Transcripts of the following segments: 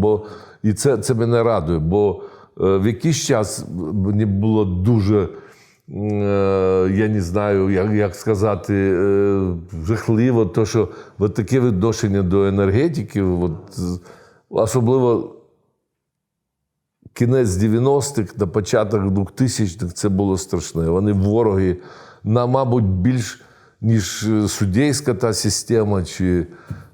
Бо і це, це мене радує. Бо е, в якийсь час мені було дуже. е, Я не знаю, як, як сказати, е, жахливо, то, що от таке відношення до енергетики, от, особливо кінець 90-х на початок 2000-х це було страшне. Вони вороги, на, мабуть, більш ніж суддейська та система, чи,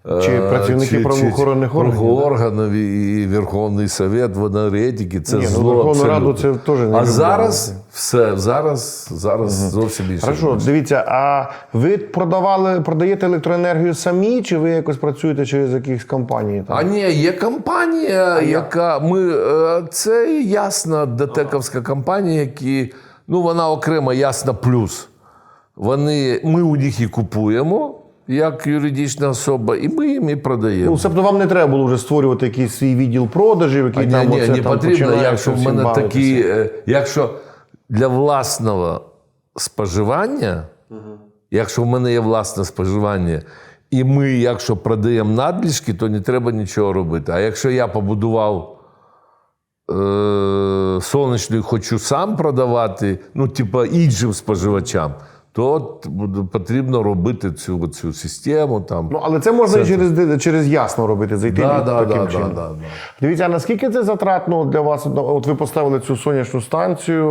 Чи працівники правоохоронних органів, органів і Верховний Совет в енергетиці. Це Ні, ну, зло. Верховну. Раду це теж не А зараз все, зараз, зараз зовсім інше. Хорошо, дивіться, а ви продавали, продаєте електроенергію самі, чи ви якось працюєте через якісь компанії? Там? А ні, є компанія, яка ми е, це ясна детековська компанія, які ну вона окрема ясна плюс. Вони, ми у них і купуємо як юридична особа, і ми їм і продаємо. Ну, тобто вам не треба було вже створювати якийсь свій відділ продажів, який Ні, там ні, оце не там потрібно, якщо в мене такі, е, якщо для власного споживання, якщо в мене є власне споживання, і ми, якщо продаємо надлишки, то не треба нічого робити. А якщо я побудував е, сонячну і хочу сам продавати, ну, типа іншим споживачам, то потрібно робити цю, цю систему. Там. Ну, але це можна і через, через ясно робити, зайти да, таким да, да, да, да. Дивіться, а наскільки це затратно для вас? От ви поставили цю сонячну станцію.